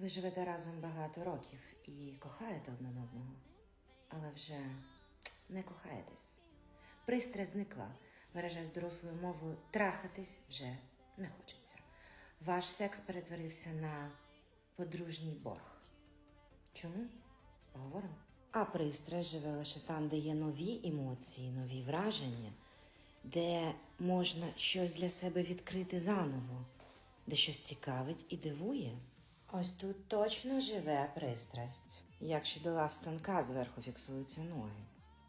Ви живете разом багато років і кохаєте один одного, але вже не кохаєтесь. Пристрасть зникла, виражаясь дорослою мовою, трахатись вже не хочеться. Ваш секс перетворився на подружній борг. Чому? Поговоримо. А пристрасть живе лише там, де є нові емоції, нові враження, де можна щось для себе відкрити заново, де щось цікавить і дивує. Ось тут точно живе пристрасть. Як щодо лав станка зверху фіксуються ноги.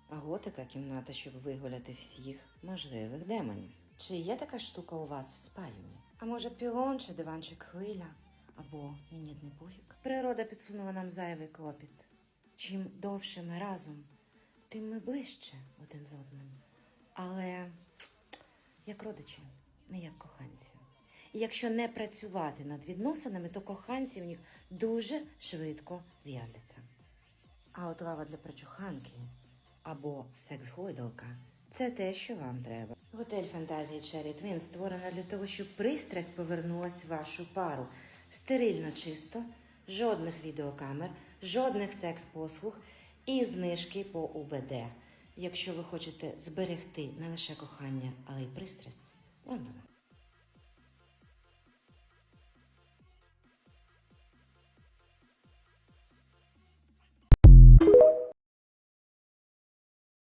А готика кімната, щоб вигуляти всіх можливих демонів. Чи є така штука у вас в спальні? А може пілон чи диванчик хвиля? Або мінітний пуфік? Природа підсунула нам зайвий клопіт. Чим довше ми разом, тим ми ближче один з одним. Але як родичі, не як коханці. І якщо не працювати над відносинами, то коханці в них дуже швидко з'являться. А от лава для прочуханки або секс-гойдалка це те, що вам треба. Готель фантазії Cherry Twin створена для того, щоб пристрасть повернулась в вашу пару. Стерильно чисто, жодних відеокамер, жодних секс-послуг і знижки по УБД. Якщо ви хочете зберегти не лише кохання, але й пристрасть, Лондон.